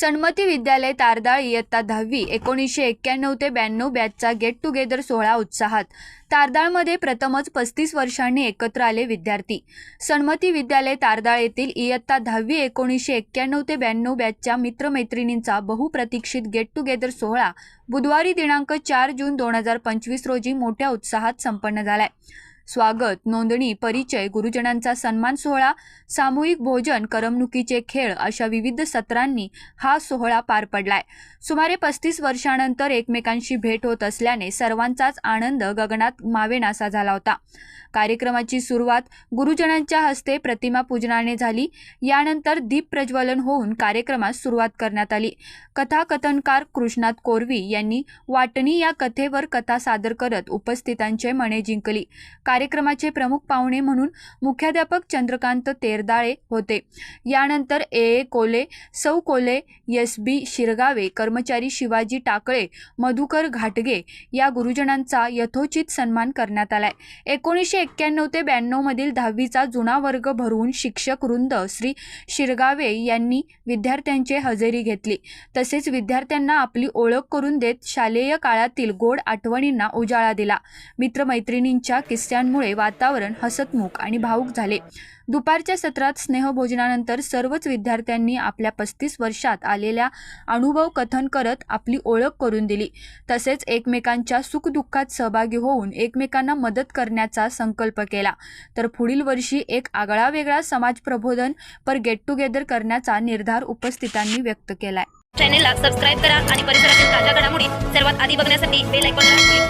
सन्मती विद्यालय तारदाळ इयत्ता दहावी एकोणीसशे एक्क्याण्णव ते ब्याण्णव बॅचचा गेट टुगेदर सोहळा उत्साहात. तारदाळमध्ये प्रथमच पस्तीस वर्षांनी एकत्र आले विद्यार्थी. सन्मती विद्यालय तारदाळ येथील इयत्ता दहावी एकोणीसशे एक्क्याण्णव ते ब्याण्णव बॅचच्या मित्रमैत्रिणींचा बहुप्रतीक्षित गेट टुगेदर सोहळा बुधवारी दिनांक चार जून दोन हजार पंचवीस रोजी मोठ्या उत्साहात संपन्न झालाय. स्वागत नोंदणी परिचय गुरुजनांचा सन्मान सोहळा सामूहिक भोजन करमणुकीचे खेळ अशा विविध सत्रांनी हा सोहळा पार पडलाय. सुमारे पस्तीस वर्षानंतर एकमेकांशी भेट होत असल्याने सर्वांचाच आनंद गगनात मावेनासा झाला होता. कार्यक्रमाची सुरुवात गुरुजनांच्या हस्ते प्रतिमा पूजनाने झाली. यानंतर दीप प्रज्वलन होऊन कार्यक्रमास सुरुवात करण्यात आली. कथाकथनकार कृष्णात कोरवी यांनी वाटणी या कथेवर कथा सादर करत उपस्थितांचे मने जिंकली. कार्यक्रमाचे प्रमुख पाहुणे म्हणून मुख्याध्यापक चंद्रकांत तेरदाळे होते. यानंतर ए. ए. कोले सौ. कोले एस. बी. शिरगावे कर्मचारी शिवाजी टाकळे मधुकर घाटगे या गुरुजनांचा यथोचित सन्मान करण्यात आलाय. एकोणीसशे एक्क्याण्णव ते ब्याण्णवमधील दहावीचा जुना वर्ग भरवून शिक्षक वृंद श्री शिरगावे यांनी विद्यार्थ्यांचे हजेरी घेतली. तसेच विद्यार्थ्यांना आपली ओळख करून देत शालेय काळातील गोड आठवणींना उजाळा दिला. मित्रमैत्रिणींच्या किस्स्यांमुळे वातावरण हसतमुख आणि भावूक झाले. दुपारच्या सत्रात स्नेहभोजनानंतर सर्वच विद्यार्थ्यांनी आपल्या पस्तीस वर्षात आलेल्या अनुभव कथन करत आपली ओळख करून दिली. तसेच एकमेकांच्या सुखदुःखात सहभागी होऊन एकमेकांना मदत करण्याचा संकल्प केला. तर पुढील वर्षी एक आगळा वेगळा समाज प्रबोधन पर गेट टुगेदर करण्याचा निर्धार उपस्थितांनी व्यक्त केलाय. चॅनेलला सबस्क्राईब करा आणि परिसरातील ताज्या घडामोडी सर्वात आधी बघण्यासाठी बेल आयकॉनला